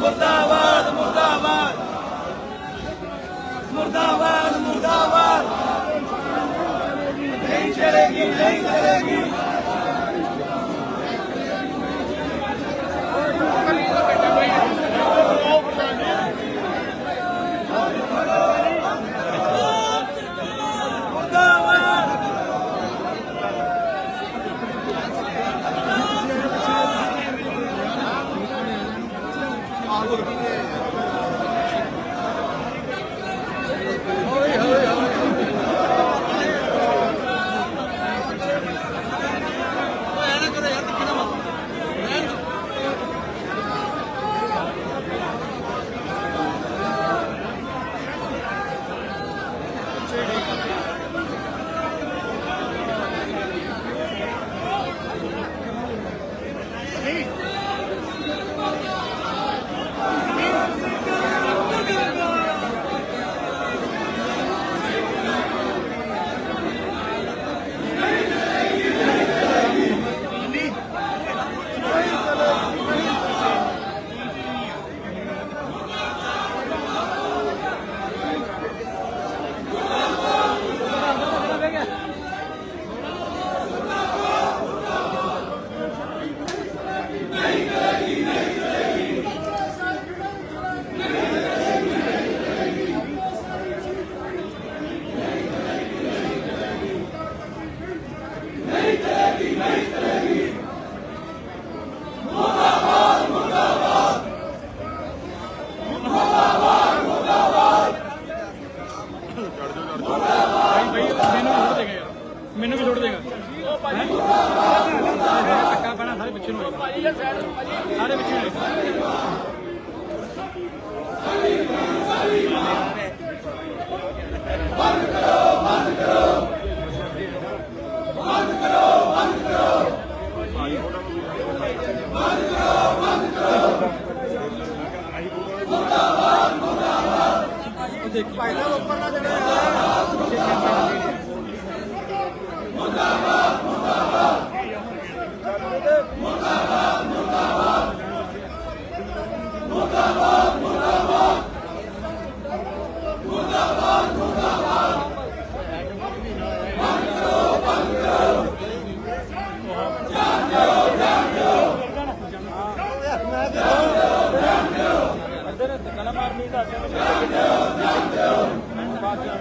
ਮੁਰਦਾਬਾਦ ਮੁਰਦਾਬਾਦ। ਮੁਰਦਾਬਾਦ ਮੁਰਦਾਬਾਦ। ਨਹੀਂ ਚਲੇਗੀ ਨਹੀਂ ਚਲੇਗੀ। Ready? ਵੀ ਛੋੜ ਦੇਗਾ। ਹੈਂ? ਧੱਕਾ ਪੈਣਾ ਸਾਰੇ ਪਿੱਛੇ ਨੂੰ ਹੋਏਗਾ ਸਾਰੇ ਪਿੱਛੇ ਨੂੰ ਉੱਪਰ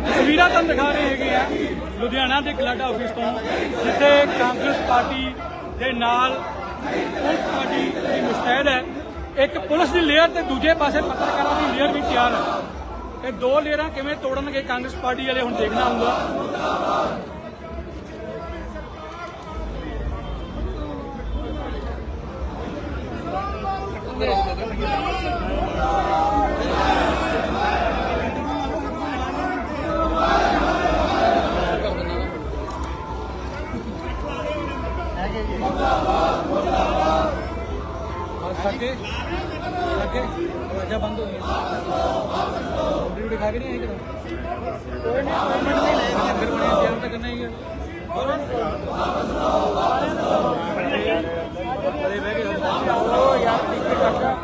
ਤਸਵੀਰਾਂ ਤੁਹਾਨੂੰ ਦਿਖਾ ਰਹੇ ਹੈਗੇ ਆ ਲੁਧਿਆਣਾ ਦੇ ਕਲੱਡ ਆਫਿਸ ਤੋਂ, ਜਿੱਥੇ ਕਾਂਗਰਸ ਪਾਰਟੀ ਦੇ ਨਾਲ ਪੁਲਿਸ ਪਾਰਟੀ ਦੀ ਮੁਸ਼ਤੈਦ ਹੈ। ਇੱਕ ਪੁਲਿਸ ਦੀ ਲੇਅਰ ਤੇ ਦੂਜੇ ਪਾਸੇ ਪੱਤਰਕਾਰਾਂ ਦੀ ਲੇਅਰ ਵੀ ਤਿਆਰ ਹੈ। ਇਹ ਦੋ ਲੇਅਰਾਂ ਕਿਵੇਂ ਤੋੜਨਗੇ ਕਾਂਗਰਸ ਪਾਰਟੀ ਵਾਲੇ, ਹੁਣ ਦੇਖਣਾ ਹੋਊਗਾ। ਅੱਗੇ ਅੱਗੇ ਵਜਾ ਬੰਦ ਹੋ ਗਈ ਵੀਡੀਓ ਦਿਖਾ ਕੇ ਨਹੀਂ ਆਈ ਕਿਦੋਂ ਕੋਈ ਨਹੀਂ ਪੇਮੈਂਟ ਨਹੀਂ ਲੈ ਕੇ ਅੰਦਰ ਬਣੇ ਤਿਆਰ ਤਾਂ ਕਰਨਾ ਹੀ ਹੈ ਅਰੇ ਬਹਿ ਗਏ ਉਹ ਯਾਰ ਟਿੱਕੇ ਕੱਟਾ